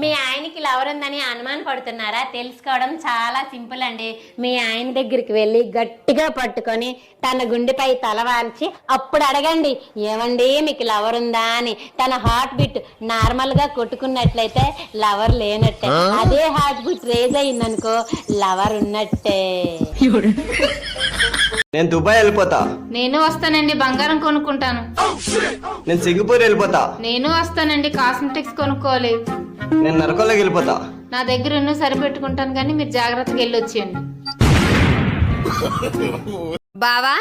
మీ ఆయనకి లవర్ ఉందని అనుమాన పడుతున్నారా? తెలుసుకోవడం చాలా సింపుల్ అండి. మీ ఆయన దగ్గరికి వెళ్ళి గట్టిగా పట్టుకొని తన గుండెపై తల వాల్చి అప్పుడు అడగండి ఏమండి మీకు లవర్ ఉందా? అని. తన హార్ట్ బీట్ నార్మల్గా కొట్టుకున్నట్లయితే లవర్ లేనట్టే. అదే హార్ట్ బీట్ రేజ్ అయిందనుకో లవర్ ఉన్నట్టే. నేను దుబాయ్ వెళ్ళిపోతా. నేను వస్తానండి బంగారం కొనుక్కుంటాను. నేను సింగపూర్ వెళ్ళిపోతా. నేను వస్తానండి కాస్మెటిక్స్ కొనుక్కోవాలి. నేను నరకంలోకి వెళ్ళిపోతా. నా దగ్గర ఎన్నో సరిపెట్టుకుంటాను కానీ మీరు జాగ్రత్తగా వెళ్ళొచ్చేయండి. బావా?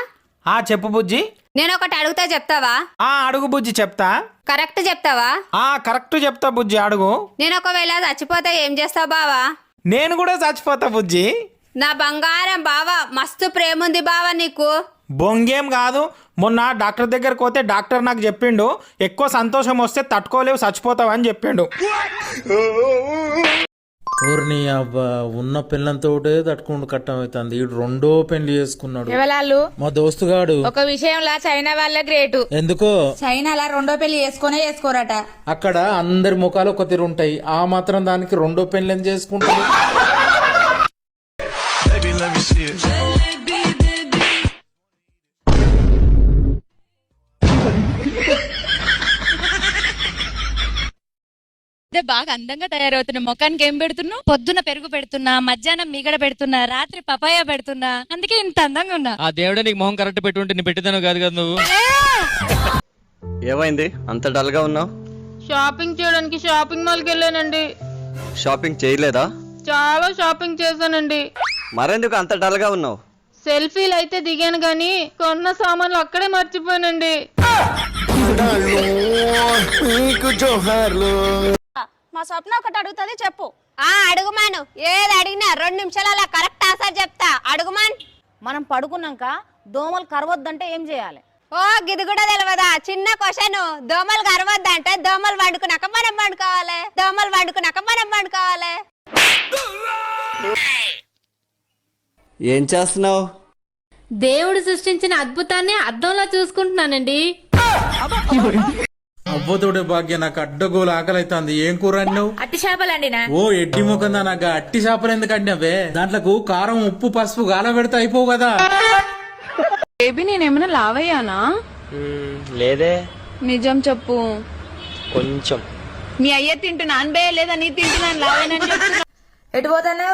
ఆ చెప్పు బుజ్జి. నేను ఒకటి అడుగుతా చెప్తావా? ఆ అడుగు బుజ్జి చెప్తా. కరెక్ట్ చెప్తావా? ఆ కరెక్ట్ చెప్తా బుజ్జి అడుగు. నేను ఒకవేళ చచ్చిపోతే ఏం చేస్తావు బావా? నేను కూడా చచ్చిపోతా బుజ్జి. నా బంగారం బావా మస్తు ప్రేమ ఉంది బావా నీకు. బొంగేం కాదు మొన్న డాక్టర్ దగ్గరకు పోతే డాక్టర్ నాకు చెప్పిండు ఎక్కువ సంతోషం వస్తే తట్టుకోలేవు చచ్చిపోతావు అని చెప్పిండు. ఊరిని అవ్వ ఉన్న పిల్లంతోటే తట్టుకుంటూ కట్టం అవుతుంది. ఈడు రెండో పెళ్ళి చేసుకున్నాడు. ఎవలాళ్ళు? మా దోస్తుగాడు ఒక విషయంలో చైనా వాళ్ళే గ్రేటు. ఎందుకో? చైనాలా రెండో పెళ్ళి చేసుకునే చేసుకోరట. అక్కడ అందరి ముఖాలు ఒక తీరు ఉంటాయి. ఆ మాత్రం దానికి రెండో పెళ్ళి ఏం చేసుకుంటారు? అదే బాగా అందంగా తయారవుతున్నా ముఖానికి ఏం పెడుతున్నావు? పొద్దున పెరుగు పెడుతున్నా మధ్యాహ్నం మీగడ పెడుతున్నా రాత్రి పపాయ పెడుతున్నా. అందుకే ఇంత అందంగా ఉన్నా. ఆ దేవుడే నీకు మొహం కరెక్ట్ పెట్టుంటే నీ పెట్టేదాను కాదు కదా నువ్వు? ఏమైంది? అంత డల్గా ఉన్నావు? షాపింగ్ చేయడానికి షాపింగ్ మాల్కి వెళ్ళానండి. షాపింగ్ చేయలేదా? చాలా షాపింగ్ చేశానండి. మరెందుకు అంత డల్గా ఉన్నావు? సెల్ఫీలు అయితే దిగాను కానీ కొన్న సామాన్లు అక్కడే మర్చిపోయానండి. మా స్వప్న ఒకటి అడుగుతుంది చెప్పు. ఆ అడుగుమాను. ఏది అడిగినా రెండు నిమిషాల కరెక్ట్ ఆన్సర్ చెప్తా. అడుగుమాన్. మనం పడుకున్నాక దోమలు కరవద్దంటే ఏం చేయాలి? ఓ గిది కూడా తెలియదా చిన్న క్వశ్చన్ దోమలు కరవద్దంటే దోమలు వండుకున్నాక మనం వండుకోవాలి. దోమలు వండుకున్నాక మనం వండుకోవాలి. ఏం చేస్తున్నావు? దేవుడు సృష్టించిన అద్భుతాన్ని అద్దంలో చూసుకుంటున్నానండి. అవ్వతోడే భాగ్య నాకు అడ్డగోలు ఆకలి అవుతుంది ఏం కూర అన్నావు అట్టి చేపలండినా ఓ ఎడ్డి ముఖం నాకు? అట్టి చేపలు ఎందుకు అడినవే? దాంట్లో కారం ఉప్పు పసుపు గాల పెడితే అయిపోవు కదా. బేబీ నేనేమైనా లావయ్యానా? లేదే. నిజం చెప్పు. కొంచెం. మీ అయ్య తింటున్నాను బే లేదా నీ తింటున్నాను లావేనని చెప్తున్నా. ఎటు పోతాను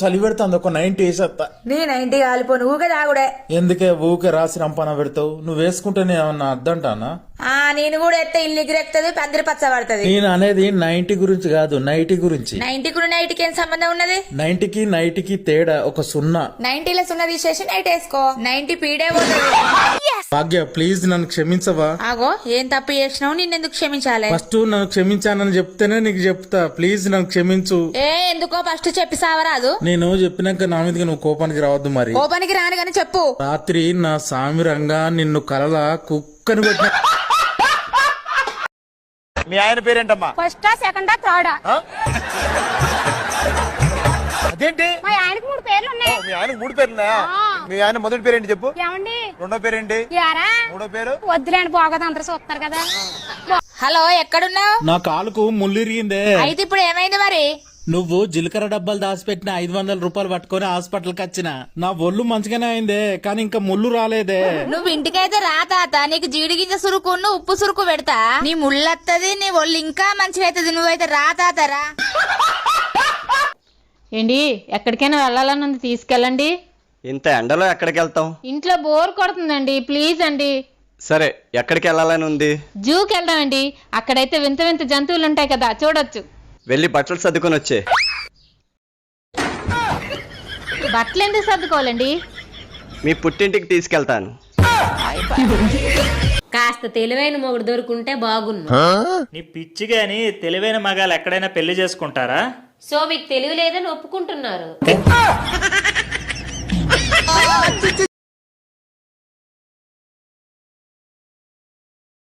చలి పెడుతుంది ఒక నైన్టీ వేసేస్తా నీ నైన్టీ కాలిపోను ఊగే తాగుడే. ఎందుకే ఊకే రాసి రంపన పెడతావు? నువ్వు వేసుకుంటేనే ఏమన్నా అద్దంటానా? ఆ నేను కూడా ఎత్తే ఇల్లు ఎగిరెక్తది పందిరి పచ్చ పడుతుంది. నేను అనేది నైన్టీ గురించి కాదు నైటీ గురించి. నైన్టీ కూడా నైట్కి ఏం సంబంధం ఉన్నది? నైన్టీకి నైట్కి తేడా ఒక సున్నా. నైన్టీలో సున్న తీసేసి నైట్ వేసుకో. నైన్టీ పీడే పోతుంది. భాగ్య ప్లీజ్ నన్ను క్షమించవా? ఆగో ఏం తప్పు చేసినావు? నిన్నెందుకు క్షమించాలి? ఫస్ట్ నన్ను క్షమించానని చెప్తేనే నీకు చెప్తా. ప్లీజ్ నన్ను క్షమించు. ఏ ఎందుకో ఫస్ట్ చెప్పి సావరాదు నేను చెప్పినాక నా మీదకి నువ్వు కోపానికి రావద్దు మరి. కోపానికి రాను కానీ చెప్పు. రాత్రి నా సామిరంగా నిన్ను కలల కుక్కని కొట్టిన మీ ఆయన పేరేంటమ్మా? First second third? అదేంటి? మా ఆయనకు మూడు పేర్లు ఉన్నాయి. మీ ఆయన మూడు పేరున్నాయా మీ ఆయన మొదటి పేరేంటి చెప్పు? ఏమండి? రెండో పేరేంటి? యారా? మూడో పేరు? వద్దులేండి బాగోదు అందరూ చూస్తారు కదా. హలో ఎక్కడున్నావు? నా కాలుకు ముల్లిరిగిందే అయితే ఇప్పుడు ఏమైంది మరి? నువ్వు జీలకర్ర డబ్బాలు దాచిపెట్టిన ఐదు వందల రూపాయలు పట్టుకొని హాస్పిటల్కి వచ్చిన. నా ఒళ్ళు మంచిగానే అయిందే కానీ ఇంకా ముళ్ళు రాలేదే. నువ్వు ఇంటికైతే రా తాత. నీకు జీడి గింజ సురుకును ఉప్పు సురుకు పెడతా. నీ ముళ్ళత్తది నీ ఒళ్ళు ఇంకా మంచిగైతది. నువ్వైతే రా తాత రా. ఏంటి ఎక్కడికైనా వెళ్ళాలని ఉంది తీసుకెళ్ళండి. ఇంత ఎండలో ఎక్కడికి వెళ్తాం ఇంట్లో బోర్ కొడుతుందండి ప్లీజ్ అండి. సరే ఎక్కడికి వెళ్ళాలని ఉంది? జూకి వెళ్దామండి అక్కడైతే వింత వింత జంతువులు ఉంటాయి కదా చూడొచ్చు. వెళ్ళి బట్టలు సర్దుకొని వచ్చే. బట్టలు ఎందుకు సర్దుకోవాలండి? మీ పుట్టింటికి తీసుకెళ్తాను. కాస్త తెలివైన మొగుడు దొరుకుంటే బాగున్ను. నీ పిచ్చి గాని తెలివైన మగాలు ఎక్కడైనా పెళ్ళి చేసుకుంటారా? సో మీకు తెలివి లేదని ఒప్పుకుంటున్నారు 啊姐姐